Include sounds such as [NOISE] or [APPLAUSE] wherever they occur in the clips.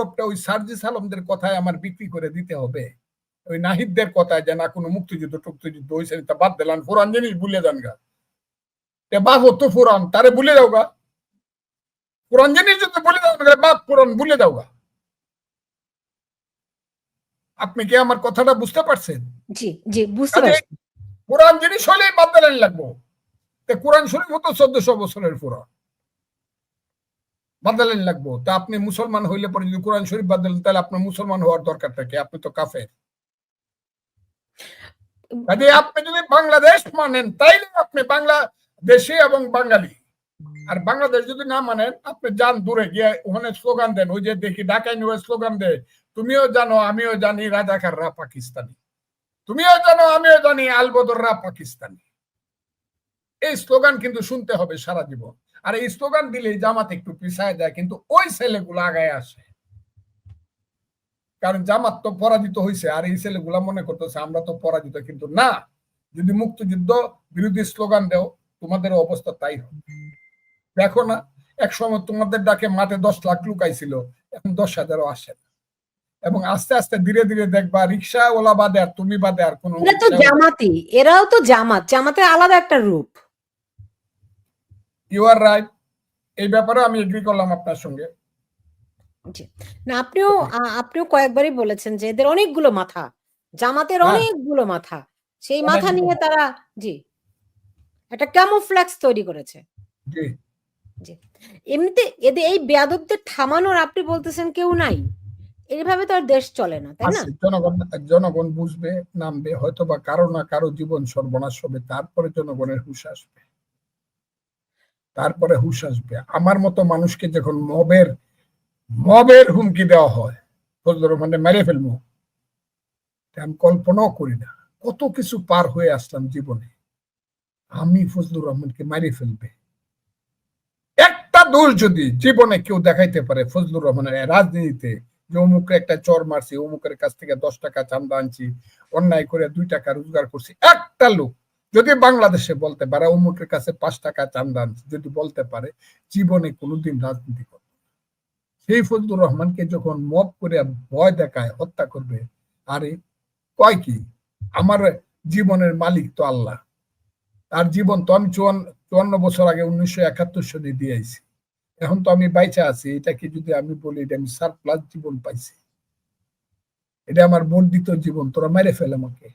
গৌরবটা ওই সার্জিস আলমদের কথায় আমার বিক্রি করে দিতে হবে। ওই নাহিদদের কথায় যে না কোনো মুক্তিযুদ্ধ টুক্তিযুদ্ধ হয়েছে তা বাদ দিলাম। পুরান জিনিস ভুলে যান গা। বাপ তো পুরান তারে ভুলে যাও গা। পুরান জিনিস যদি ভুলে যাও বাপ পুরান ভুলে যাও গা। আপনি কি আমার কথাটা বুঝতে পারছেন? জি জি বুঝতে পারছি। কোরআন জিনিস হলেই বাদ দিলেন লাগবো। তে কোরআন শরীফ হতো চোদ্দশো বছরের পুরাণ বাদালেন লাগবো। তা আপনি মুসলমান হইলে পরে যদি কোরআন শরীফ বাদ দিলেন তাহলে আপনার মুসলমান হওয়ার দরকারটা কি আপনি তো কাফের। কাজে আপনি যদি বাংলাদেশ মানেন, তাইলে আপনি বাংলাদেশি এবং বাঙালি। আর বাংলাদেশ যদি না মানেন, আপনি যান দূরে গিয়ে ওখানে স্লোগান দেন। ওই যে দেখি ঢাকায় নিয়ে স্লোগান দেয়, তুমিও জানো, আমিও জানি রাজাকাররা পাকিস্তানি। তুমিও জানো, আমিও জানি আলবদররা পাকিস্তানি। এই স্লোগান কিন্তু শুনতে হবে সারা জীবন। আর এই স্লোগান দিলেই জামাত একটু পিছায় যায় কিন্তু ওই ছেলেগুলো আগায় আসে। কারণ জামাত তো পরাজিত হয়েছে আর এই ছেলেগুলা মনে করতেছে আমরা তো পরাজিত কিন্তু না। যদি মুক্তিযুদ্ধ বিরোধী স্লোগান দেও তোমাদের অবস্থা তাই হবে। দেখো না এক সময় তোমাদের ডাকে মাঠে দশ লাখ লুকাইছিল এখন দশ হাজারও আসে না। এবং আস্তে আস্তে ধীরে ধীরে দেখবা রিক্সা ওলা বাদে আর তুমি বাদে আর কোনো জামাতি এরাও তো জামাত জামাতের আলাদা একটা রূপ। ইউ আর রাইট এই ব্যাপারে আমি এগ্রি করলাম আপনার সঙ্গে। জি। না আপনিও আপনিও কয়েকবারই বলেছেন যে এদের অনেকগুলো মাথা জামাতের হ্যাঁ। অনেকগুলো মাথা। সেই মাথা নিয়ে তারা জি। একটা ক্যামোফ্ল্যাক্স তৈরি করেছে। জি। এমনিতে এদের এই বেয়াদবদের থামানোর আপনি বলতেছেন কেউ নাই। এইভাবে তো আর দেশ চলে না তাই না? জনগণ জনগণ বুঝবে নামবে হয়তো বা কারও না কারও জীবন সর্বনাশ হবে তারপরে জনগণের হুশ আসবে। তারপরে হুশ আসবে। আমার মতো মানুষকে যখন মবের মবের হুমকি দেওয়া হয়, ফজলুর রহমানে মেরে ফেলব আমি কল্পনাও করি না। কত কিছু পার হয়ে আসলাম জীবনে, আমি ফজলুর রহমানকে মারিয়ে ফেলবে। একটা দোষ যদি জীবনে কেউ দেখাইতে পারে ফজলুর রহমানের রাজনীতিতে, যে অমুকের একটা চর মারছি, অমুকের কাছ থেকে দশ টাকা চান্দা আনছি, অন্যায় করে দুই টাকা রোজগার করছি, একটা লোক যদি বাংলাদেশে বলতে পারে, অমুকের কাছে পাঁচ টাকা চান্দা যদি বলতে পারে, জীবনে কোনোদিন রাজনীতি করবে সেই ফজলুর রহমানকে যখন মব করে ভয় দেখায়, হত্যা করবে, আরে কয় কি? আমার জীবনের মালিক তো আল্লাহ। তার জীবন তো আমি চুয়ান্ন বছর আগে উনিশশো একাত্তর সালে দিয়েছি। এখন তো আমি বাইচা আছি, এটাকে যদি আমি বলি, এটা আমি সারপ্লাস জীবন পাইছি। এটা আমার বর্ধিত জীবন, তোরা মেরে ফেলে আমাকে।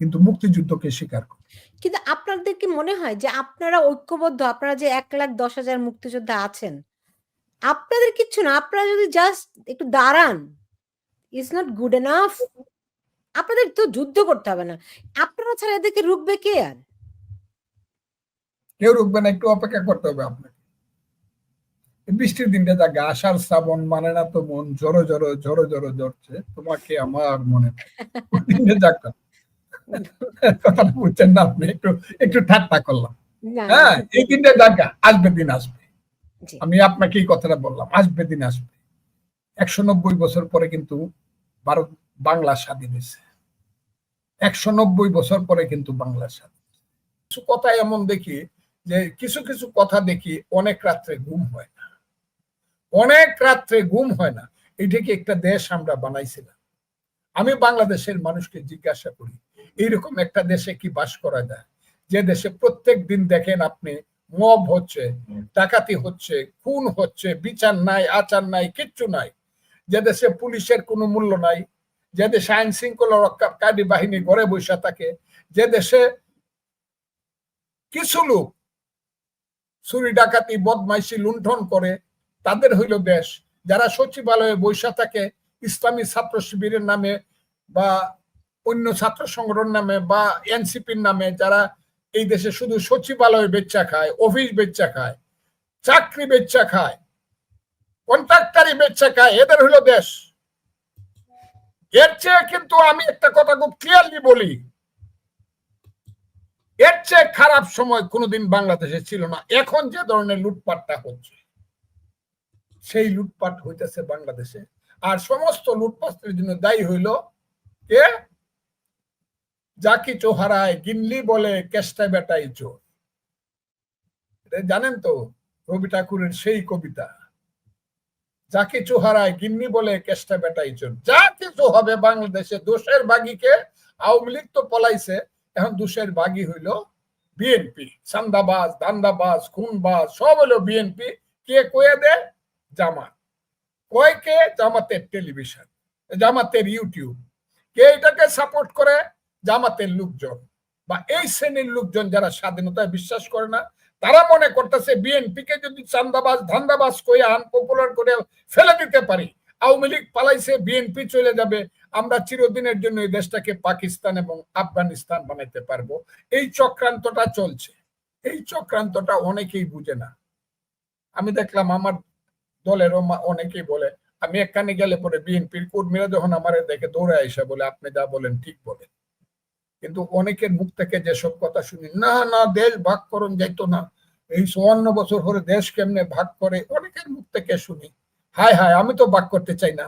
কিন্তু মুক্তিযুদ্ধকে স্বীকার কর। কিন্তু আপনাদের কি মনে হয় যে আপনারা ঐক্যবদ্ধ আপনারা যে এক লাখ দশ হাজার মুক্তিযোদ্ধা আছেন আপনাদের কিচ্ছু না আপনারা যদি জাস্ট একটু দাঁড়ান ইজ নট গুড এনাফ আপনাদের তো যুদ্ধ করতে হবে না। আপনারা ছাড়া এদেরকে রুখবে কে আর? কেউ রুখবে না একটু অপেক্ষা করতে হবে আপনাকে। বৃষ্টির দিনটা যা আষাঢ় শ্রাবণ মানে না তো মন জড়ো জড়ো জড়ো জড়ো জড়ছে তোমাকে আমার মনে। [LAUGHS] দিনটা যাক। কথাটা বুঝছেন না আপনি একটু একটু ঠাট্টা করলাম। হ্যাঁ এই দিনটা আসবে দিন আসবে। আমি আপনাকে এই কথাটা বললাম আসবে দিন আসবে। একশো নব্বই বছর পরে কিন্তু ভারত বাংলা স্বাধীন হয়েছে। একশো নব্বই বছর পরে কিন্তু বাংলা স্বাধীন কিছু কথা এমন দেখি যে কিছু কিছু কথা দেখি অনেক রাত্রে ঘুম হয় না। অনেক রাত্রে ঘুম হয় না। এটাকে একটা দেশ আমরা বানাইছিলাম। আমি বাংলাদেশের মানুষকে জিজ্ঞাসা করি, এইরকম একটা দেশে কি বাস করা যায়? যে দেশে প্রত্যেক দিন দেখেন আপনি মব হচ্ছে, ডাকাতি হচ্ছে, খুন হচ্ছে, বিচার নাই, আচার নাই, কিচ্ছু নাই। যে দেশে পুলিশের কোনো মূল্য নাই, যে দেশে আইন শৃঙ্খলা রক্ষাকারী বাহিনী গড়ে বসে থাকে, যে দেশে কিছু লোক চুরি, ডাকাতি, বদমাইশি, লুণ্ঠন করে, তাদের হইল দেশ। যারা সচিবালয়ে বৈশা থাকে, ইসলামী ছাত্র শিবিরের নামে বা অন্য ছাত্র সংগঠন নামে বা এনসিপির নামে যারা এই দেশে শুধু সচিবালয় বেচ্চা খায় অফিস বেচ্চা খায়, চাকরি বেচ্চা খায় কন্ট্রাক্টারি বেচ্চা খায়, এদের হলো দেশ। এর চেয়ে কিন্তু আমি একটা কথা খুব ক্লিয়ারলি বলি। এর চেয়ে খারাপ সময় কোনোদিন বাংলাদেশে ছিল না। এখন যে ধরনের লুটপাটটা হচ্ছে, সেই লুটপাট হইতেছে বাংলাদেশে। আর সমস্ত লুটপাটের জন্য দায়ী হইল কে? জাকি চোহারায় গিনলি বলে কেষ্টা বেটাই চোর। এটা জানেন তো, রবি ঠাকুরের সেই কবিতা। যা চোহারায় গিন্নি বলে কেষ্টা বেটাই চোর। যা কিছু হবে বাংলাদেশে দোষের বাগিকে আওয়ামী লীগ তো পলাইছে, এখন দোষের বাগি হইল বিএনপি। সান্দাবাজ দান্দাবাজ, খুনবাজ, সব হলো বিএনপি। কে কয়ে দে? জামাত। কয় কে? জামাতের টেলিভিশন, জামাতের ইউটিউব। কে এটাকে সাপোর্ট করে? জামাতের লোকজন। বা এই শ্রেণির লোকজন যারা স্বাধীনতায় বিশ্বাস করে না, তারা মনে করতেছে বিএনপি কে যদি চান্দাবাজ, ধান্দাবাজ কয়ে আনপপুলার করে ফেলে দিতে পারি, আওয়ামী লীগ পালাইছে, বিএনপি চলে যাবে, আমরা চিরদিনের জন্য এই দেশটাকে পাকিস্তান এবং আফগানিস্তান বানাইতে পারব। এই চক্রান্তটা চলছে। এই চক্রান্তটা অনেকেই বুঝে না। আমি দেখলাম আমার দলেরও অনেকেই বলে আমি একখানে গেলে পরে বিএনপির কর্মীরা যখন আমার দেখে দৌড়ে এসে বলে, আপনি যা বলেন ঠিক বলেন। কিন্তু অনেকের মুখ থেকে যেসব কথা শুনি, না না, দেশ ভাগ করুন যাইতো না। এই চুয়ান্ন বছর ধরে দেশ কেমনে ভাগ করে? অনেকের মুখ থেকে শুনি, হায় হায়, আমি তো ভাগ করতে চাই না।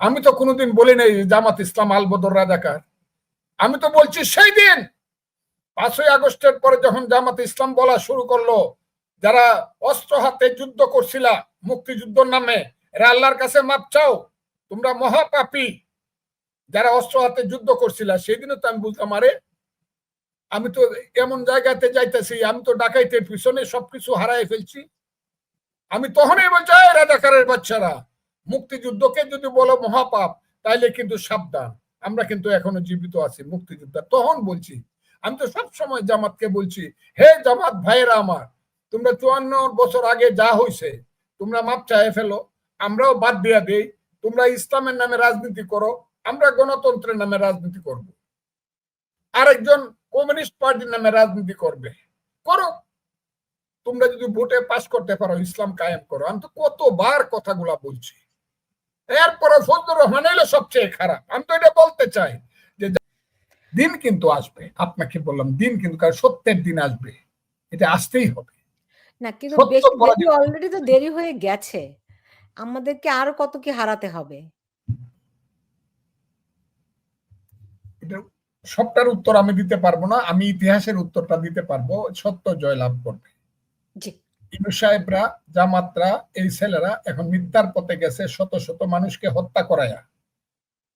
আমি তো কোনোদিন বলি নাই জামাত ইসলাম আলবদর রাজাকার। আমি তো বলছি সেই দিন, পাঁচই আগস্টের পরে যখন জামাত ইসলাম বলা শুরু করল, যারা অস্ত্র হাতে যুদ্ধ করছিলা মুক্তিযুদ্ধর নামে এরা আল্লাহর কাছে মাপ চাও। তোমরা মহাপাপী যারা অস্ত্র হাতে যুদ্ধ করছিলা সেই দিনও তো আমি বলতাম, আরে, আমি তো এমন জায়গাতে যাইতেছি, আমি তো ডাকাইতের পিছনে সবকিছু হারাই ফেলছি। আমি তখনই বলছি, "এই রাজাকারের বাচ্চারা, মুক্তিযুদ্ধকে যদি বলো মহাপাপ, তাইলে কিন্তু সাবধান। আমরা কিন্তু এখনও জীবিত আছি মুক্তিযোদ্ধা। তখন বলছি, আমি তো সব সময় জামাতকে বলছি, হে জামাত ভাইয়েরা আমার, তোমরা চুয়ান্ন বছর আগে যা হয়েছে তোমরা মাপ চাই ফেলো। আমরাও বাদ দিয়া দেই তোমরা ইসলামের নামে রাজনীতি করো আমরা গণতন্ত্রের নামে রাজনীতি করব। আরেকজন কমিউনিস্ট পার্টির নামে রাজনীতি করবে। করো। তোমরা যদি ভোটে পাস করতে পারো ইসলাম কায়েম করো। আমি তো কতবার কথাগুলা বলছি। এরপরে ফজলুর রহমান এলো সবচেয়ে খারাপ। আমি তো এটা বলতে চাই যে দিন কিন্তু আসবে। আপনাকে বললাম দিন কিন্তু কারণ সত্যের দিন আসবে। এটা আসতেই হবে। না কিন্তু বেশি অলরেডি তো দেরি হয়ে গেছে। আমাদেরকে আরও কত কি হারাতে হবে? এটা সবটার উত্তর আমি দিতে পারব না আমি ইতিহাসের উত্তরটা দিতে পারব সত্য জয়লাভ করবে ইনু সাহেবরা জামাতরা এই ছেলেরা এখন মিথ্যার পথে গেছে শত শত মানুষকে হত্যা করায়া।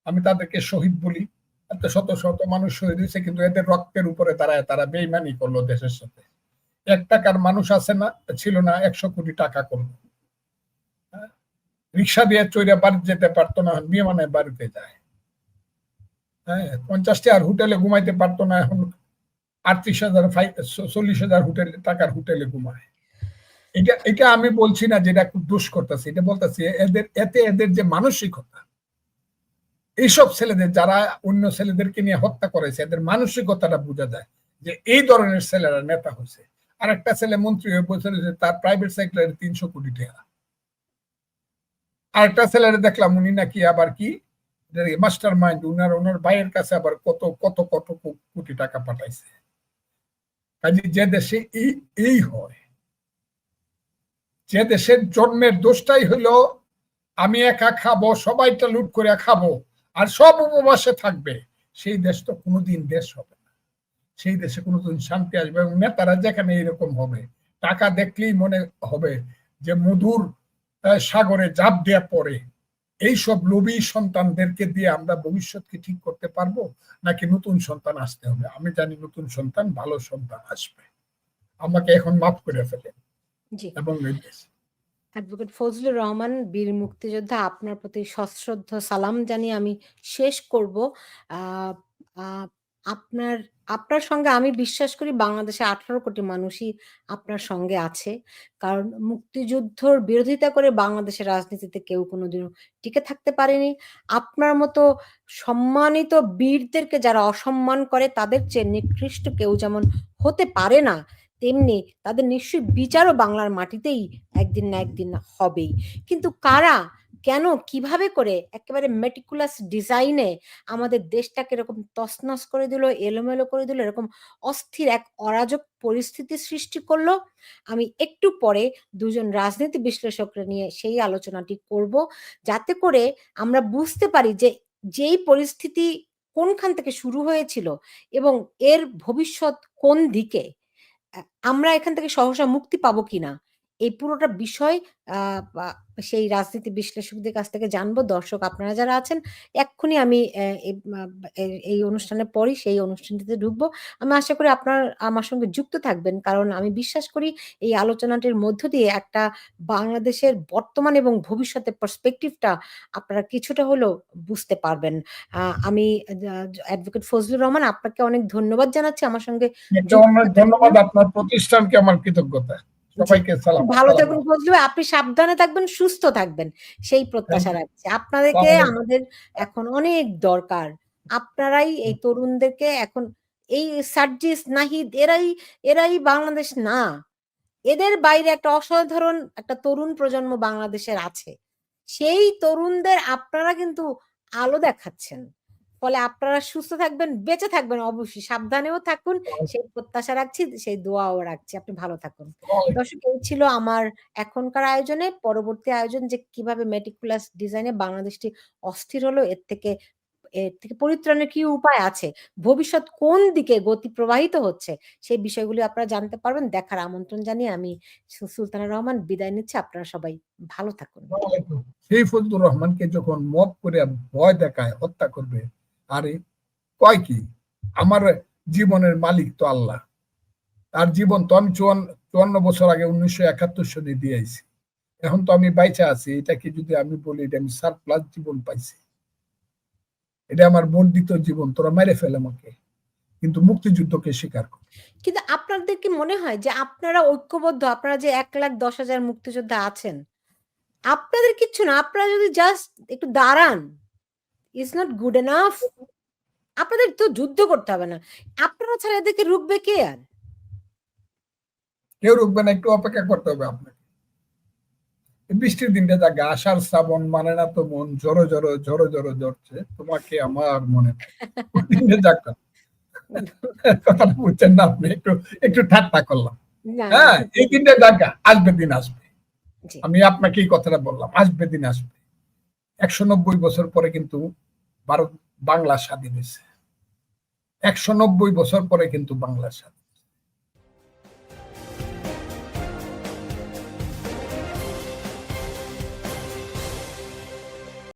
আমি তাদেরকে শহীদ বলি এত শত শত মানুষ শহীদ হয়েছে কিন্তু এদের রক্তের উপরে দাঁড়ায় তারা বেইমানি করল দেশের সাথে। এক টাকার মানুষ আছে না ছিল না একশো কোটি টাকা করল? রিক্সা দিয়ে চৈরা বাড়ি যেতে পারতো না, এখন বিমানে বাড়িতে যায়। হ্যাঁ পঞ্চাশটি আর হোটেলে ঘুমাইতে পারতো না, এখন আটত্রিশ হাজার চল্লিশ হাজার হোটেলে, টাকার হোটেলে ঘুমায়। এটা এটা আমি বলছি না যেটা খুব দোষ করতেছে, এটা বলতেছি এদের, এতে এদের যে মানসিকতা, এইসব ছেলেদের যারা অন্য ছেলেদেরকে নিয়ে হত্যা করেছে, এদের মানসিকতাটা বোঝা যায় যে এই ধরনের ছেলেরা নেতা হয়েছে। আর একটা ছেলে মন্ত্রী হয়ে বসে তার প্রাইভেট সেক্টরে তিনশো কোটি টাকা। আর একটা ছেলের দেখলাম, উনি নাকি আবার কি? মাস্টার মাইন্ড উনার ওনার ভাইয়ের কাছে আবার কত কত কত কোটি টাকা পাঠাইছে। কাজে যে দেশে এই এই হয়, যে দেশের জন্মের দোষটাই হলো, আমি একা খাব, সবাইটা লুট করে খাব, আর সব উপবাসে থাকবে। সেই দেশ তো কোনোদিন দেশ হবে না। সেই দেশে কোনোদিন শান্তি আসবে এবং নেতারা যেখানে এরকম হবে, টাকা দেখলেই মনে হবে যে মধুর সাগরে জাপ দেওয়া পড়ে এইসব লোভী সন্তানদেরকে দিয়ে আমরা ভবিষ্যৎকে ঠিক করতে পারব? নাকি নতুন সন্তান আসতে হবে? আমি জানি নতুন সন্তান ভালো সন্তান আসবে। আমাকে এখন মাফ করে ফেলে জি। এবং অ্যাডভোকেট ফজলুর রহমান বীর মুক্তিযোদ্ধা আপনার প্রতি সশ্রদ্ধ সালাম জানিয়ে আমি শেষ করব। আপনার আপনার সঙ্গে আমি বিশ্বাস করি বাংলাদেশে আঠারো কোটি মানুষই আপনার সঙ্গে আছে। কারণ মুক্তিযুদ্ধর বিরোধিতা করে বাংলাদেশের রাজনীতিতে কেউ কোনোদিনও টিকে থাকতে পারেনি। আপনার মতো সম্মানিত বীরদেরকে যারা অসম্মান করে, তাদের চেয়ে নিকৃষ্ট কেউ যেমন হতে পারে না, তেমনি তাদের নিশ্চয়ই বিচারও বাংলার মাটিতেই একদিন না একদিন হবেই। কিন্তু কারা কেন, কীভাবে করে একেবারে মেটিকুলাস ডিজাইনে আমাদের দেশটাকে এরকম তছনছ করে দিল, এলোমেলো করে দিল, এরকম অস্থির এক অরাজক পরিস্থিতি সৃষ্টি করল? আমি একটু পরে দুজন রাজনীতি বিশ্লেষকরা নিয়ে সেই আলোচনাটি করব, যাতে করে আমরা বুঝতে পারি যে যেই পরিস্থিতি কোনখান থেকে শুরু হয়েছিল এবং এর ভবিষ্যৎ কোন দিকে আমরা এখান থেকে সহসা মুক্তি পাবো কিনা। এই পুরোটা বিষয় সেই রাজনীতি বিশ্লেষকদের কাছ থেকে জানব। দর্শক আপনারা যারা আছেন এক্ষুনি আমি এই অনুষ্ঠানের পরই সেই অনুষ্ঠানটিতে ঢুকবো। আমি আশা করি আপনার আমার সঙ্গে যুক্ত থাকবেন। কারণ আমি বিশ্বাস করি এই আলোচনাটির মধ্য দিয়ে একটা বাংলাদেশের বর্তমান এবং ভবিষ্যতের পার্সপেক্টিভ টা আপনারা কিছুটা হলেও বুঝতে পারবেন। আমি অ্যাডভোকেট ফজলুর রহমান আপনাকে অনেক ধন্যবাদ জানাচ্ছি আমার সঙ্গে ধন্যবাদ আপনার প্রতিষ্ঠানকে আমার কৃতজ্ঞতা। জি। সবাইকে সালাম। ভালো থাকবেন। ফজলু আপনি সাবধানে থাকবেন, সুস্থ থাকবেন। সেই প্রত্যাশা রাখছি। আপনাদেরকে আমাদের এখন অনেক দরকার। আপনারাই এই তরুণদেরকে এখন এই সার্জিস, নাহিদ এরাই এরাই বাংলাদেশ না। এদের বাইরে একটা অসাধারণ একটা তরুণ প্রজন্ম বাংলাদেশের আছে। সেই তরুণদের আপনারা কিন্তু আলো দেখাচ্ছেন। ফলে আপনারা সুস্থ থাকবেন, বেঁচে থাকবেন অবশ্যই। সাবধানেও থাকুন সেই প্রত্যাশা রাখছি, সেই দোয়াও রাখছি। আপনি ভালো থাকুন। দর্শক এই ছিল আমার এখনকার আয়োজনে। পরবর্তী আয়োজন যে কীভাবে মেটিকুলাস ডিজাইন বাংলাদেশটি অস্থির হলো এর থেকে এর থেকে পরিত্রাণের কি উপায় আছে? ভবিষ্যৎ কোন দিকে গতি প্রবাহিত হচ্ছে? সেই বিষয়গুলি আপনারা জানতে পারবেন। দেখার আমন্ত্রণ জানিয়ে আমি সুলতানা রহমান বিদায় নিচ্ছি। আপনারা সবাই ভালো থাকুন। সেই ফজলুর রহমানকে যখন মব করে ভয় দেখায়, হত্যা করবে। আরে কয় কি? আমার জীবনের মালিক তো আল্লাহ। তার জীবন তো আমি চুয়ান্ন 54 বছর আগে 1971 সনে দিয়ে আইছি। এখন তো আমি বাইচা আছি। এটাকে যদি আমি বলি এটা আমি সারপ্লাস জীবন পাইছি। এটা আমার বর্ধিত জীবন। তোরা মেরে ফেল আমাকে। কিন্তু মুক্তিযুদ্ধকে স্বীকার কর। কিন্তু আপনাদের কি মনে হয় যে আপনারা ঐক্যবদ্ধ, আপনারা যে ১,১০,০০০ মুক্তিযোদ্ধা আছেন, আপনাদের কিচ্ছু না। আপনারা যদি জাস্ট একটু দাঁড়ান, ইটস নট গুড এনাফ? আপনাদের তো যুদ্ধ করতে হবে না। আপনারা ছাড়া এদেরকে রুখবে কে আর? কেউ রুখবে না, একটু অপেক্ষা করতে হবে আপনাকে। বৃষ্টির দিনটা জাগা আষাঢ় শ্রাবণ মানে না তো মন ঝড়ো, ঝড়ো, ঝড়ো ঝরছে। তোমাকে আমার মনে। দিনটা। কথাটা বুঝছেন না আপনি? একটু একটু ঠাট্টা করলাম। হ্যাঁ, এই দিনটা। আসবে দিন আসবে। আমি আপনাকে এই কথাটা বললাম। আসবে দিন আসবে। ১৯০ বছর পরে কিন্তু ভারত বাংলা স্বাধীন হয়েছে একশো নব্বই বছর পরে কিন্তু বাংলা স্বাধীন।